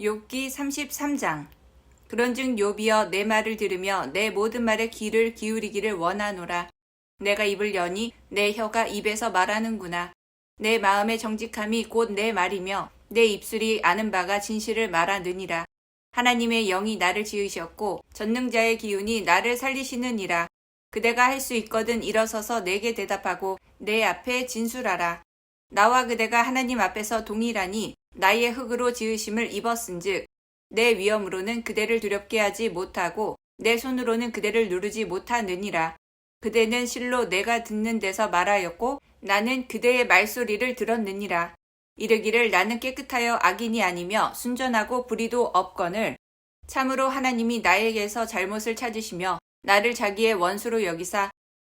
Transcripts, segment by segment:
욥기 33장. 그런즉 욥이여 내 말을 들으며 내 모든 말에 귀를 기울이기를 원하노라. 내가 입을 여니 내 혀가 입에서 말하는구나. 내 마음의 정직함이 곧 내 말이며 내 입술이 아는 바가 진실을 말하느니라. 하나님의 영이 나를 지으셨고 전능자의 기운이 나를 살리시느니라. 그대가 할 수 있거든 일어서서 내게 대답하고 내 앞에 진술하라. 나와 그대가 하나님 앞에서 동일하니 나의 흙으로 지으심을 입었은즉 내 위엄으로는 그대를 두렵게 하지 못하고 내 손으로는 그대를 누르지 못하느니라. 그대는 실로 내가 듣는 데서 말하였고 나는 그대의 말소리를 들었느니라. 이르기를 나는 깨끗하여 악인이 아니며 순전하고 불의도 없거늘. 참으로 하나님이 나에게서 잘못을 찾으시며 나를 자기의 원수로 여기사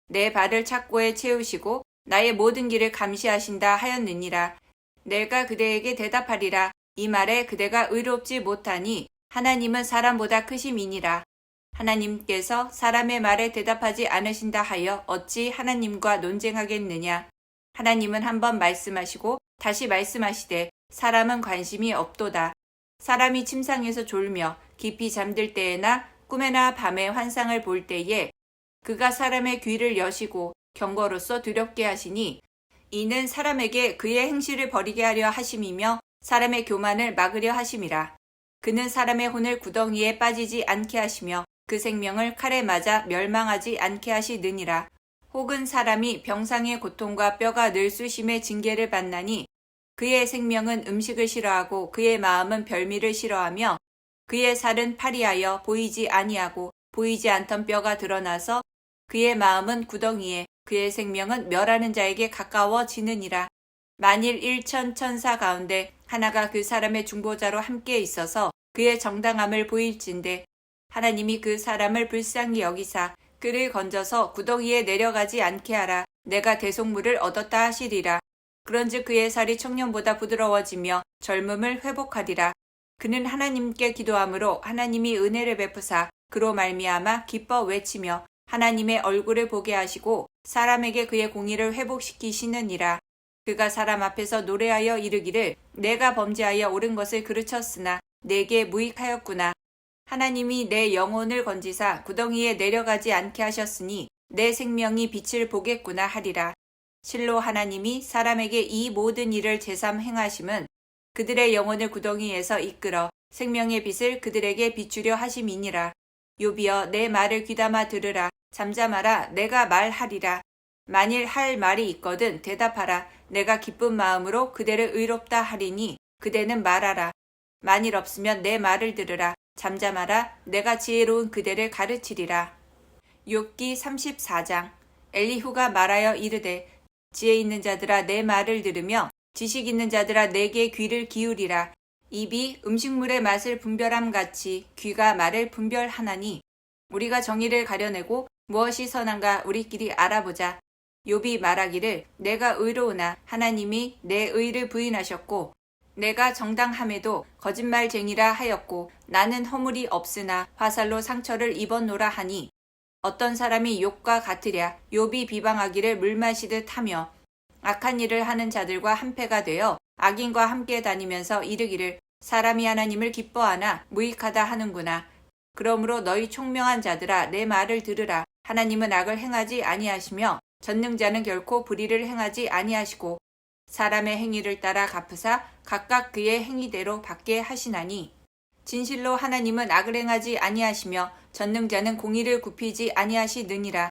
내 발을 착고에 채우시고 나의 모든 길을 감시하신다 하였느니라 내가 그대에게 대답하리라. 이 말에 그대가 의롭지 못하니 하나님은 사람보다 크심이니라. 하나님께서 사람의 말에 대답하지 않으신다 하여 어찌 하나님과 논쟁하겠느냐. 하나님은 한번 말씀하시고 다시 말씀하시되 사람은 관심이 없도다. 사람이 침상에서 졸며 깊이 잠들 때에나 꿈에나 밤에 환상을 볼 때에 그가 사람의 귀를 여시고 경고로서 두렵게 하시니 이는 사람에게 그의 행실을 버리게 하려 하심이며 사람의 교만을 막으려 하심이라. 그는 사람의 혼을 구덩이에 빠지지 않게 하시며 그 생명을 칼에 맞아 멸망하지 않게 하시느니라. 혹은 사람이 병상의 고통과 뼈가 늘 쑤심의 징계를 받나니 그의 생명은 음식을 싫어하고 그의 마음은 별미를 싫어하며 그의 살은 파리하여 보이지 아니하고 보이지 않던 뼈가 드러나서 그의 마음은 구덩이에 그의 생명은 멸하는 자에게 가까워지느니라. 만일 일천 천사 가운데 하나가 그 사람의 중보자로 함께 있어서 그의 정당함을 보일진데 하나님이 그 사람을 불쌍히 여기사 그를 건져서 구덩이에 내려가지 않게 하라. 내가 대속물을 얻었다 하시리라. 그런즉 그의 살이 청년보다 부드러워지며 젊음을 회복하리라. 그는 하나님께 기도함으로 하나님이 은혜를 베푸사 그로 말미암아 기뻐 외치며 하나님의 얼굴을 보게 하시고 사람에게 그의 공의를 회복시키시느니라. 그가 사람 앞에서 노래하여 이르기를 내가 범죄하여 옳은 것을 그르쳤으나 내게 무익하였구나. 하나님이 내 영혼을 건지사 구덩이에 내려가지 않게 하셨으니 내 생명이 빛을 보겠구나 하리라. 실로 하나님이 사람에게 이 모든 일을 제삼 행하심은 그들의 영혼을 구덩이에서 이끌어 생명의 빛을 그들에게 비추려 하심이니라. 요비여 내 말을 귀담아 들으라. 잠잠하라. 내가 말하리라. 만일 할 말이 있거든 대답하라. 내가 기쁜 마음으로 그대를 의롭다 하리니 그대는 말하라. 만일 없으면 내 말을 들으라. 잠잠하라. 내가 지혜로운 그대를 가르치리라. 욥기 34장 엘리후가 말하여 이르되 지혜 있는 자들아 내 말을 들으며 지식 있는 자들아 내게 귀를 기울이라. 입이 음식물의 맛을 분별함 같이 귀가 말을 분별하나니 우리가 정의를 가려내고 무엇이 선한가 우리끼리 알아보자. 욥이 말하기를 내가 의로우나 하나님이 내 의를 부인하셨고 내가 정당함에도 거짓말쟁이라 하였고 나는 허물이 없으나 화살로 상처를 입었노라 하니 어떤 사람이 욕과 같으랴 욥이 비방하기를 물 마시듯 하며 악한 일을 하는 자들과 한패가 되어 악인과 함께 다니면서 이르기를 사람이 하나님을 기뻐하나 무익하다 하는구나. 그러므로 너희 총명한 자들아 내 말을 들으라. 하나님은 악을 행하지 아니하시며 전능자는 결코 불의를 행하지 아니하시고 사람의 행위를 따라 갚으사 각각 그의 행위대로 받게 하시나니 진실로 하나님은 악을 행하지 아니하시며 전능자는 공의를 굽히지 아니하시느니라.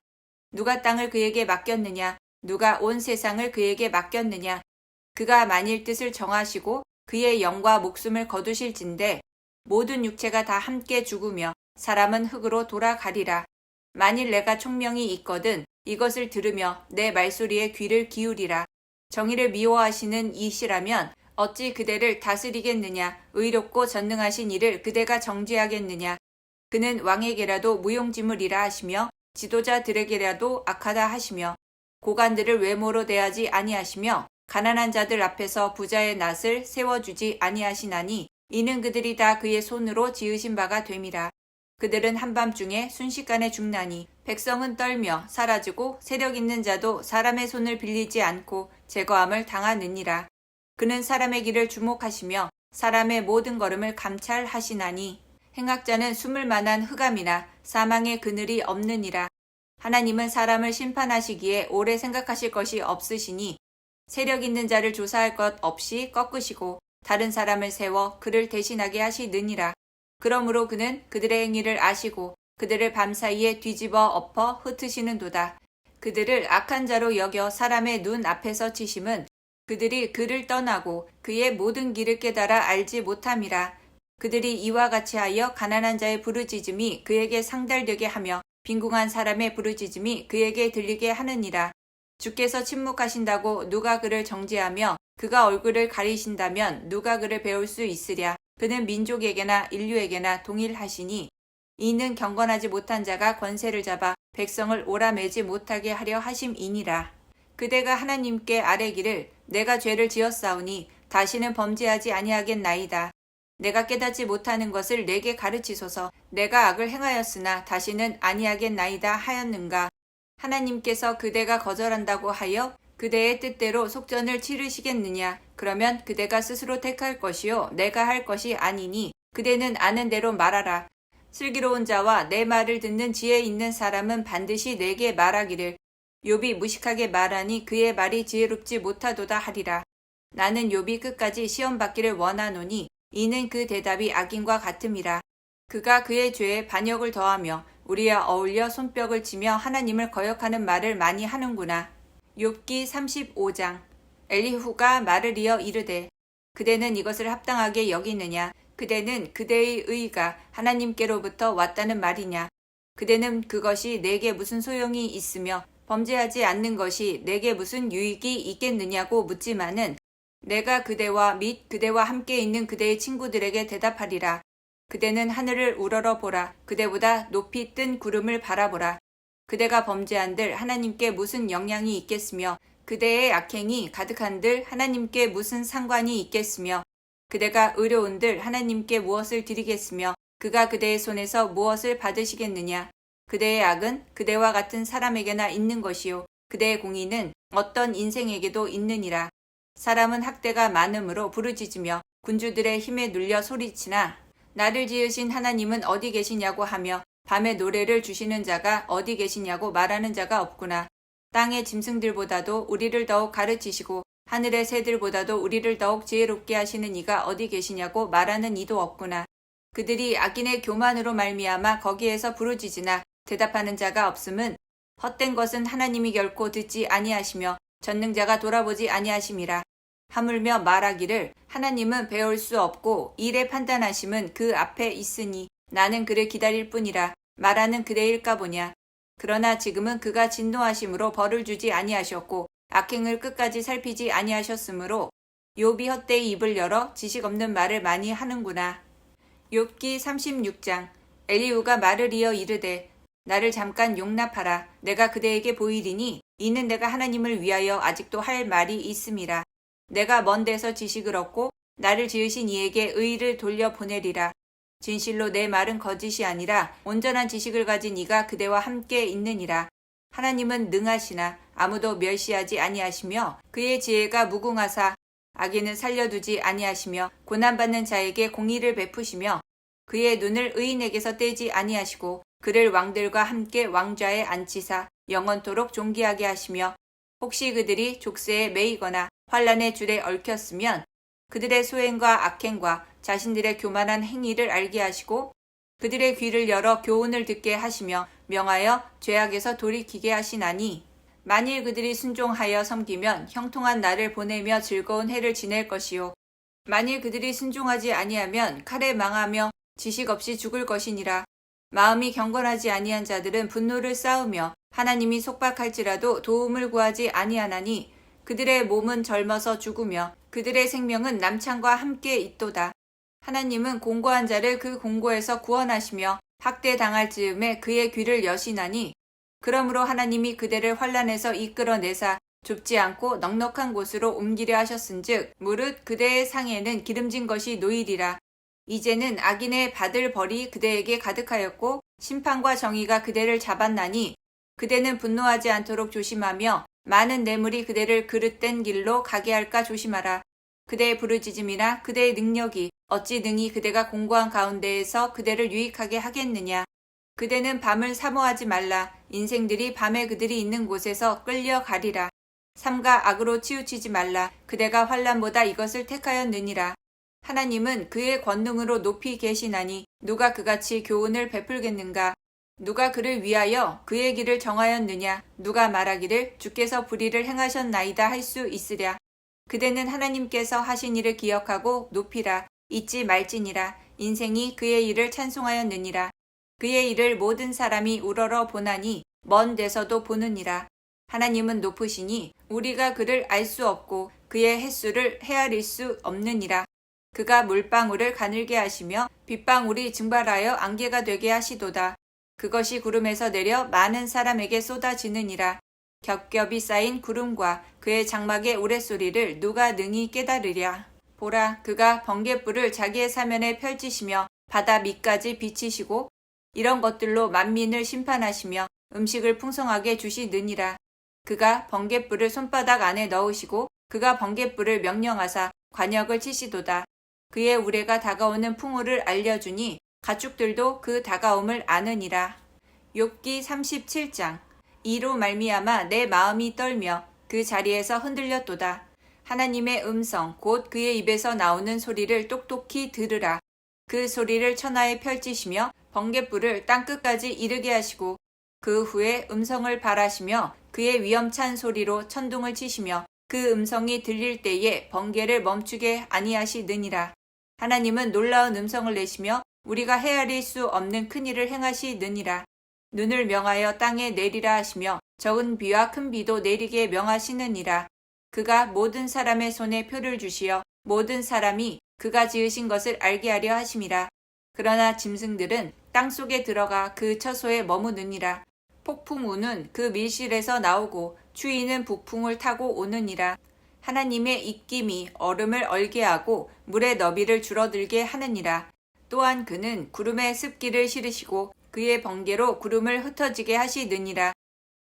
누가 땅을 그에게 맡겼느냐? 누가 온 세상을 그에게 맡겼느냐? 그가 만일 뜻을 정하시고 그의 영과 목숨을 거두실진데 모든 육체가 다 함께 죽으며 사람은 흙으로 돌아가리라. 만일 내가 총명이 있거든 이것을 들으며 내 말소리에 귀를 기울이라. 정의를 미워하시는 이시라면 어찌 그대를 다스리겠느냐? 의롭고 전능하신 이를 그대가 정죄하겠느냐? 그는 왕에게라도 무용지물이라 하시며 지도자들에게라도 악하다 하시며 고관들을 외모로 대하지 아니하시며 가난한 자들 앞에서 부자의 낯을 세워주지 아니하시나니 이는 그들이 다 그의 손으로 지으신 바가 됨이라. 그들은 한밤중에 순식간에 죽나니 백성은 떨며 사라지고 세력 있는 자도 사람의 손을 빌리지 않고 제거함을 당하느니라. 그는 사람의 길을 주목하시며 사람의 모든 걸음을 감찰하시나니 행악자는 숨을 만한 흑암이나 사망의 그늘이 없느니라. 하나님은 사람을 심판하시기에 오래 생각하실 것이 없으시니 세력 있는 자를 조사할 것 없이 꺾으시고 다른 사람을 세워 그를 대신하게 하시느니라. 그러므로 그는 그들의 행위를 아시고 그들을 밤사이에 뒤집어 엎어 흩으시는도다. 그들을 악한 자로 여겨 사람의 눈 앞에서 치심은 그들이 그를 떠나고 그의 모든 길을 깨달아 알지 못함이라. 그들이 이와 같이 하여 가난한 자의 부르짖음이 그에게 상달되게 하며 빈궁한 사람의 부르짖음이 그에게 들리게 하느니라. 주께서 침묵하신다고 누가 그를 정죄하며 그가 얼굴을 가리신다면 누가 그를 배울 수 있으랴. 그는 민족에게나 인류에게나 동일하시니 이는 경건하지 못한 자가 권세를 잡아 백성을 오라매지 못하게 하려 하심이니라. 그대가 하나님께 아뢰기를 내가 죄를 지었사오니 다시는 범죄하지 아니하겠나이다. 내가 깨닫지 못하는 것을 내게 가르치소서 내가 악을 행하였으나 다시는 아니하겠나이다 하였는가. 하나님께서 그대가 거절한다고 하여 그대의 뜻대로 속전을 치르시겠느냐. 그러면 그대가 스스로 택할 것이요 내가 할 것이 아니니 그대는 아는 대로 말하라. 슬기로운 자와 내 말을 듣는 지혜 있는 사람은 반드시 내게 말하기를 욥이 무식하게 말하니 그의 말이 지혜롭지 못하도다 하리라. 나는 욥이 끝까지 시험 받기를 원하노니 이는 그 대답이 악인과 같음이라. 그가 그의 죄에 반역을 더하며 우리와 어울려 손뼉을 치며 하나님을 거역하는 말을 많이 하는구나. 욥기 35장 엘리후가 말을 이어 이르되 그대는 이것을 합당하게 여기느냐 그대는 그대의 의가 하나님께로부터 왔다는 말이냐 그대는 그것이 내게 무슨 소용이 있으며 범죄하지 않는 것이 내게 무슨 유익이 있겠느냐고 묻지만은 내가 그대와 및 그대와 함께 있는 그대의 친구들에게 대답하리라. 그대는 하늘을 우러러 보라. 그대보다 높이 뜬 구름을 바라보라. 그대가 범죄한들 하나님께 무슨 영향이 있겠으며 그대의 악행이 가득한들 하나님께 무슨 상관이 있겠으며 그대가 의로운들 하나님께 무엇을 드리겠으며 그가 그대의 손에서 무엇을 받으시겠느냐. 그대의 악은 그대와 같은 사람에게나 있는 것이요. 그대의 공의는 어떤 인생에게도 있느니라. 사람은 학대가 많음으로 부르짖으며 군주들의 힘에 눌려 소리치나 나를 지으신 하나님은 어디 계시냐고 하며 밤에 노래를 주시는 자가 어디 계시냐고 말하는 자가 없구나. 땅의 짐승들보다도 우리를 더욱 가르치시고 하늘의 새들보다도 우리를 더욱 지혜롭게 하시는 이가 어디 계시냐고 말하는 이도 없구나. 그들이 악인의 교만으로 말미암아 거기에서 부르짖으나 대답하는 자가 없음은 헛된 것은 하나님이 결코 듣지 아니하시며 전능자가 돌아보지 아니하심이라. 하물며 말하기를 하나님은 배울 수 없고 일의 판단하심은 그 앞에 있으니 나는 그를 기다릴 뿐이라 말하는 그대일까 보냐. 그러나 지금은 그가 진노하심으로 벌을 주지 아니하셨고 악행을 끝까지 살피지 아니하셨으므로 욥이 헛되이 입을 열어 지식 없는 말을 많이 하는구나. 욥기 36장 엘리우가 말을 이어 이르되 나를 잠깐 용납하라 내가 그대에게 보이리니 이는 내가 하나님을 위하여 아직도 할 말이 있음이라 내가 먼 데서 지식을 얻고 나를 지으신 이에게 의를 돌려 보내리라 진실로 내 말은 거짓이 아니라 온전한 지식을 가진 이가 그대와 함께 있느니라. 하나님은 능하시나 아무도 멸시하지 아니하시며 그의 지혜가 무궁하사 악인은 살려두지 아니하시며 고난받는 자에게 공의를 베푸시며 그의 눈을 의인에게서 떼지 아니하시고 그를 왕들과 함께 왕좌에 앉히사 영원토록 존귀하게 하시며 혹시 그들이 족쇄에 매이거나 환란의 줄에 얽혔으면 그들의 소행과 악행과 자신들의 교만한 행위를 알게 하시고 그들의 귀를 열어 교훈을 듣게 하시며 명하여 죄악에서 돌이키게 하시나니 만일 그들이 순종하여 섬기면 형통한 날을 보내며 즐거운 해를 지낼 것이요. 만일 그들이 순종하지 아니하면 칼에 망하며 지식 없이 죽을 것이니라. 마음이 경건하지 아니한 자들은 분노를 쌓으며 하나님이 속박할지라도 도움을 구하지 아니하나니 그들의 몸은 젊어서 죽으며 그들의 생명은 남창과 함께 있도다. 하나님은 공고한 자를 그 공고에서 구원하시며 학대 당할 즈음에 그의 귀를 여시나니 그러므로 하나님이 그대를 환란에서 이끌어내사 좁지 않고 넉넉한 곳으로 옮기려 하셨은즉 무릇 그대의 상에는 기름진 것이 노일이라 이제는 악인의 받을 벌이 그대에게 가득하였고 심판과 정의가 그대를 잡았나니 그대는 분노하지 않도록 조심하며 많은 뇌물이 그대를 그릇된 길로 가게 할까 조심하라. 그대의 부르짖음이나 그대의 능력이 어찌 능히 그대가 공고한 가운데에서 그대를 유익하게 하겠느냐. 그대는 밤을 사모하지 말라. 인생들이 밤에 그들이 있는 곳에서 끌려가리라. 삼가 악으로 치우치지 말라. 그대가 환란보다 이것을 택하였느니라. 하나님은 그의 권능으로 높이 계시나니 누가 그같이 교훈을 베풀겠는가? 누가 그를 위하여 그의 길을 정하였느냐? 누가 말하기를 주께서 불의를 행하셨나이다 할 수 있으랴. 그대는 하나님께서 하신 일을 기억하고 높이라. 잊지 말지니라. 인생이 그의 일을 찬송하였느니라. 그의 일을 모든 사람이 우러러 보나니 먼 데서도 보느니라. 하나님은 높으시니 우리가 그를 알 수 없고 그의 횟수를 헤아릴 수 없느니라. 그가 물방울을 가늘게 하시며 빗방울이 증발하여 안개가 되게 하시도다. 그것이 구름에서 내려 많은 사람에게 쏟아지느니라. 겹겹이 쌓인 구름과 그의 장막의 우레소리를 누가 능히 깨달으랴. 보라, 그가 번개불을 자기의 사면에 펼치시며 바다 밑까지 비치시고 이런 것들로 만민을 심판하시며 음식을 풍성하게 주시느니라. 그가 번개불을 손바닥 안에 넣으시고 그가 번개불을 명령하사 관역을 치시도다. 그의 우레가 다가오는 풍우를 알려주니 가축들도 그 다가옴을 아느니라. 욥기 37장 이로 말미암아 내 마음이 떨며 그 자리에서 흔들렸도다. 하나님의 음성 곧 그의 입에서 나오는 소리를 똑똑히 들으라. 그 소리를 천하에 펼치시며 번개불을 땅끝까지 이르게 하시고 그 후에 음성을 발하시며 그의 위험찬 소리로 천둥을 치시며 그 음성이 들릴 때에 번개를 멈추게 아니하시느니라. 하나님은 놀라운 음성을 내시며 우리가 헤아릴 수 없는 큰 일을 행하시느니라. 눈을 명하여 땅에 내리라 하시며 적은 비와 큰 비도 내리게 명하시느니라. 그가 모든 사람의 손에 표를 주시어 모든 사람이 그가 지으신 것을 알게 하려 하심이라. 그러나 짐승들은 땅 속에 들어가 그 처소에 머무느니라. 폭풍 우는 그 밀실에서 나오고 추위는 북풍을 타고 오느니라. 하나님의 입김이 얼음을 얼게 하고 물의 너비를 줄어들게 하느니라. 또한 그는 구름에 습기를 실으시고 그의 번개로 구름을 흩어지게 하시느니라.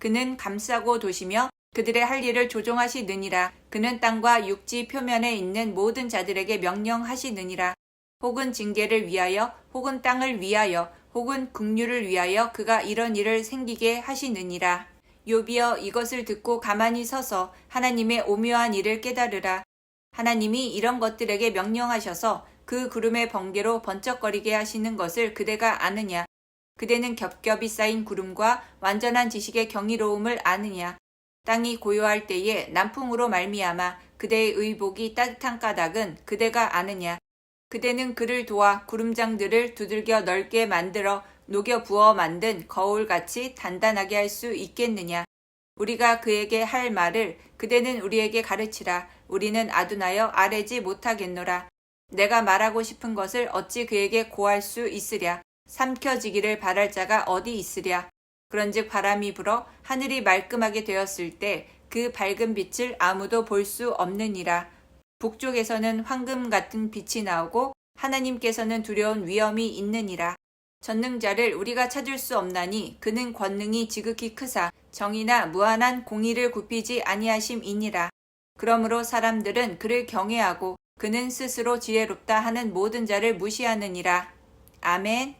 그는 감싸고 도시며 그들의 할 일을 조종하시느니라. 그는 땅과 육지 표면에 있는 모든 자들에게 명령하시느니라. 혹은 징계를 위하여, 혹은 땅을 위하여, 혹은 국류를 위하여 그가 이런 일을 생기게 하시느니라. 요비여 이것을 듣고 가만히 서서 하나님의 오묘한 일을 깨달으라. 하나님이 이런 것들에게 명령하셔서 그 구름의 번개로 번쩍거리게 하시는 것을 그대가 아느냐? 그대는 겹겹이 쌓인 구름과 완전한 지식의 경이로움을 아느냐? 땅이 고요할 때에 남풍으로 말미암아 그대의 의복이 따뜻한 까닭은 그대가 아느냐? 그대는 그를 도와 구름장들을 두들겨 넓게 만들어 녹여 부어 만든 거울같이 단단하게 할 수 있겠느냐? 우리가 그에게 할 말을 그대는 우리에게 가르치라. 우리는 아둔하여 아뢰지 못하겠노라. 내가 말하고 싶은 것을 어찌 그에게 고할 수 있으랴. 삼켜지기를 바랄 자가 어디 있으랴. 그런즉 바람이 불어 하늘이 말끔하게 되었을 때 그 밝은 빛을 아무도 볼 수 없느니라. 북쪽에서는 황금 같은 빛이 나오고 하나님께서는 두려운 위험이 있느니라. 전능자를 우리가 찾을 수 없나니 그는 권능이 지극히 크사 정의나 무한한 공의를 굽히지 아니하심이니라. 그러므로 사람들은 그를 경외하고 그는 스스로 지혜롭다 하는 모든 자를 무시하느니라. 아멘.